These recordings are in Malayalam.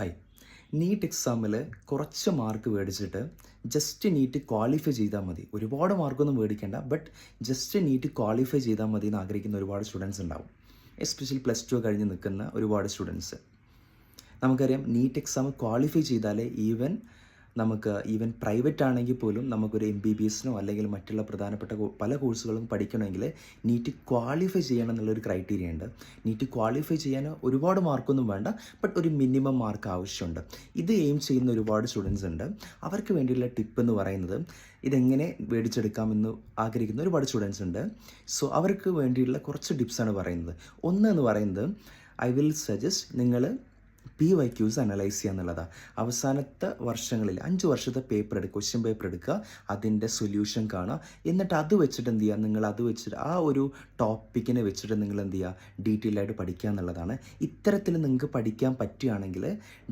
ഹായ് നീറ്റ് എക്സാമിൽ കുറച്ച് മാർക്ക് മേടിച്ചിട്ട് ജസ്റ്റ് നീറ്റ് ക്വാളിഫൈ ചെയ്താൽ മതി. ഒരുപാട് മാർക്കൊന്നും മേടിക്കേണ്ട ബട്ട് ജസ്റ്റ് നീറ്റ് ക്വാളിഫൈ ചെയ്താൽ മതി എന്ന് ആഗ്രഹിക്കുന്ന ഒരുപാട് സ്റ്റുഡൻസ് ഉണ്ടാവും. എസ്പെഷ്യലി പ്ലസ് ടു കഴിഞ്ഞ് നിൽക്കുന്ന ഒരുപാട് സ്റ്റുഡൻസ് നമുക്കറിയാം നീറ്റ് എക്സാം ക്വാളിഫൈ ചെയ്താലേ ഈവൻ നമുക്ക് ഈവൻ പ്രൈവറ്റ് ആണെങ്കിൽ പോലും നമുക്കൊരു എം ബി ബി എസിനോ അല്ലെങ്കിൽ മറ്റുള്ള പ്രധാനപ്പെട്ട പല കോഴ്സുകളും പഠിക്കണമെങ്കിൽ നീറ്റ് ക്വാളിഫൈ ചെയ്യണം എന്നുള്ളൊരു ക്രൈറ്റീരിയ ഉണ്ട്. നീറ്റ് ക്വാളിഫൈ ചെയ്യാൻ ഒരുപാട് മാർക്കൊന്നും വേണ്ട ബട്ട് ഒരു മിനിമം മാർക്ക് ആവശ്യമുണ്ട്. ഇത് എയിം ചെയ്യുന്ന ഒരുപാട് സ്റ്റുഡൻസ് ഉണ്ട്. അവർക്ക് വേണ്ടിയുള്ള ടിപ്പ് എന്ന് പറയുന്നത് ഇതെങ്ങനെ മേടിച്ചെടുക്കാമെന്ന് ആഗ്രഹിക്കുന്ന ഒരുപാട് സ്റ്റുഡൻസ് ഉണ്ട്. സോ അവർക്ക് വേണ്ടിയുള്ള കുറച്ച് ടിപ്സാണ് പറയുന്നത്. ഒന്ന് എന്ന് പറയുന്നത് ഐ വിൽ സജസ്റ്റ് നിങ്ങൾ പി വൈ ക്യൂസ് അനലൈസ് ചെയ്യുക എന്നുള്ളതാണ് അവസാനത്തെ വർഷങ്ങളിൽ അഞ്ച് വർഷത്തെ പേപ്പർ എടുക്കുക ക്വസ്റ്റ്യൻ പേപ്പർ എടുക്കുക അതിന്റെ സൊല്യൂഷൻ കാണുക. എന്നിട്ട് അത് വെച്ചിട്ട് എന്ത് ചെയ്യുക? നിങ്ങൾ അത് വെച്ചിട്ട് ആ ഒരു ടോപ്പിക്കിനെ വെച്ചിട്ട് നിങ്ങൾ എന്ത് ചെയ്യുക? ഡീറ്റെയിൽ ആയിട്ട് പഠിക്കുക എന്നുള്ളതാണ്. ഇത്തരത്തിൽ നിങ്ങൾക്ക് പഠിക്കാൻ പറ്റുകയാണെങ്കിൽ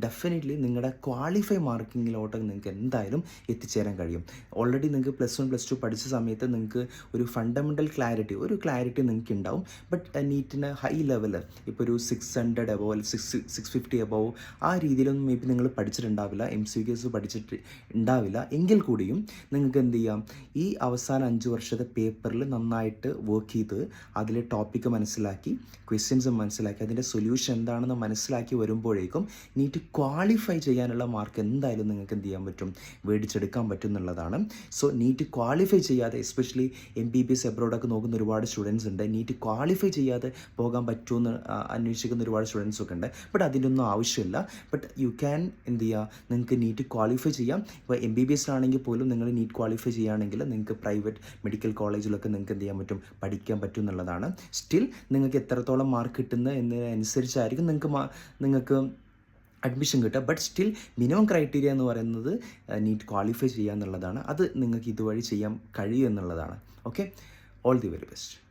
ഡെഫിനറ്റ്ലി നിങ്ങളുടെ ക്വാളിഫൈ മാർക്കിങ്ങിലോട്ട് നിങ്ങൾക്ക് എന്തായാലും എത്തിച്ചേരാൻ കഴിയും. ഓൾറെഡി നിങ്ങൾക്ക് പ്ലസ് വൺ പ്ലസ് ടു പഠിച്ച സമയത്ത് നിങ്ങൾക്ക് ഒരു ഫണ്ടമെന്റൽ ക്ലാരിറ്റി ഒരു ക്ലാരിറ്റി നിങ്ങൾക്ക് ഉണ്ടാവും ബട്ട് നീറ്റിന് ഹൈ ലെവൽ ഇപ്പോൾ ഒരു six hundred above six six fifty above ആ രീതിയിലൊന്നും മേ ബി നിങ്ങൾ പഠിച്ചിട്ടുണ്ടാവില്ല എം സി ക്യൂസ് പഠിച്ചിട്ട് ഉണ്ടാവില്ല. എങ്കിൽ കൂടിയും നിങ്ങൾക്ക് എന്ത് ചെയ്യാം? ഈ അവസാന അഞ്ച് വർഷത്തെ പേപ്പറിൽ നന്നായിട്ട് വർക്ക് ചെയ്ത് അതിലെ ടോപ്പിക്ക് മനസ്സിലാക്കി ക്വസ്റ്റ്യൻസ് മനസ്സിലാക്കി അതിന്റെ സൊല്യൂഷൻ എന്താണെന്ന് മനസ്സിലാക്കി വരുമ്പോഴേക്കും നീറ്റ് ക്വാളിഫൈ ചെയ്യാനുള്ള മാർക്ക് എന്തായാലും നിങ്ങൾക്ക് എന്ത് ചെയ്യാൻ പറ്റും? മേടിച്ചെടുക്കാൻ പറ്റും എന്നുള്ളതാണ്. സോ നീറ്റ് ക്വാളിഫൈ ചെയ്യാതെ especially M B B S എബ്രോഡൊക്കെ നോക്കുന്ന ഒരുപാട് സ്റ്റുഡൻസ് ഉണ്ട്. നീറ്റ് ക്വാളിഫൈ ചെയ്യാതെ പോകാൻ പറ്റുമെന്ന് അന്വേഷിക്കുന്ന ഒരുപാട് സ്റ്റുഡൻസ് ഒക്കെ ഉണ്ട്. ബട്ട് അതിന്റെ ഒന്നും ആവശ്യമില്ല ബട്ട് യു ക്യാൻ എന്ത് ചെയ്യുക നിങ്ങൾക്ക് നീറ്റ് ക്വാളിഫൈ ചെയ്യാം. ഇപ്പോൾ എം ബി ബി എസിലാണെങ്കിൽ പോലും നിങ്ങൾ നീറ്റ് ക്വാളിഫൈ ചെയ്യുകയാണെങ്കിൽ നിങ്ങൾക്ക് പ്രൈവറ്റ് മെഡിക്കൽ കോളേജിലൊക്കെ നിങ്ങൾക്ക് എന്ത് ചെയ്യാൻ പറ്റും? പഠിക്കാൻ പറ്റും എന്നുള്ളതാണ്. സ്റ്റിൽ നിങ്ങൾക്ക് എത്രത്തോളം മാർക്ക് കിട്ടുന്നത് എന്നതിനനുസരിച്ചായിരിക്കും നിങ്ങൾക്ക് നിങ്ങൾക്ക് അഡ്മിഷൻ കിട്ടുക. ബട്ട് സ്റ്റിൽ മിനിമം ക്രൈറ്റീരിയ എന്ന് പറയുന്നത് നീറ്റ് ക്വാളിഫൈ ചെയ്യുക എന്നുള്ളതാണ് അത് നിങ്ങൾക്ക് ഇതുവഴി ചെയ്യാൻ കഴിയും എന്നുള്ളതാണ്. Okay all the very best